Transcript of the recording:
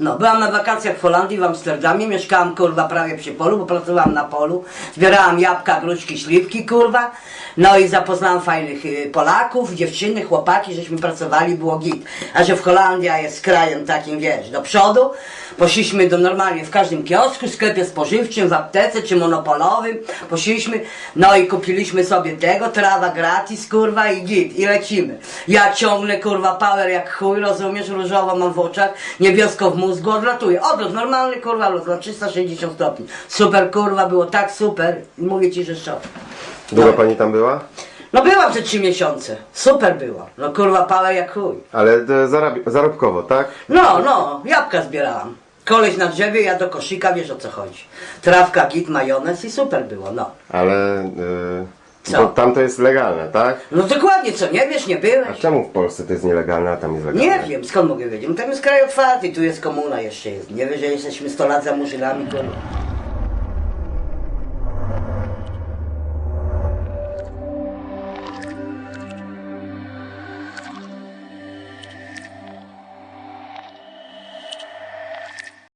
No, byłam na wakacjach w Holandii, w Amsterdamie, mieszkałam kurwa prawie przy polu, bo pracowałam na polu. Zbierałam jabłka, gruszki, śliwki, kurwa. No i zapoznałam fajnych y, Polaków, dziewczyny, chłopaki, żeśmy pracowali, było git. A że w Holandia jest krajem takim, wiesz, do przodu, poszliśmy do normalnie w każdym kiosku, sklepie spożywczym, w aptece czy monopolowym, poszliśmy, no i kupiliśmy sobie tego, trawa gratis, kurwa i git, i lecimy. Ja ciągnę, kurwa, power jak chuj, rozumiesz, różowo mam w oczach, niebiesko w mózgu, odlatuję. Odlot, normalny, kurwa, lot na 360 stopni. Super, kurwa, było tak super, mówię ci, że szok. Długo pani tam była? No byłam te trzy miesiące, super było. No kurwa, power jak chuj. Ale e, zarab- zarobkowo, tak? No, no, jabłka zbierałam. Koleś na drzewie, ja do koszyka, wiesz o co chodzi. Trawka, git, majonez i super było, no. Ale e, Co? bo tam to jest legalne, tak? No dokładnie, co, nie wiesz, nie A byłeś? czemu w Polsce to jest nielegalne, a tam jest legalne? Nie wiem, skąd mogę wiedzieć? No tam jest kraj otwarty, tu jest komuna jeszcze jest. Nie wiesz, że jesteśmy 100 lat za murzynami, kurwa.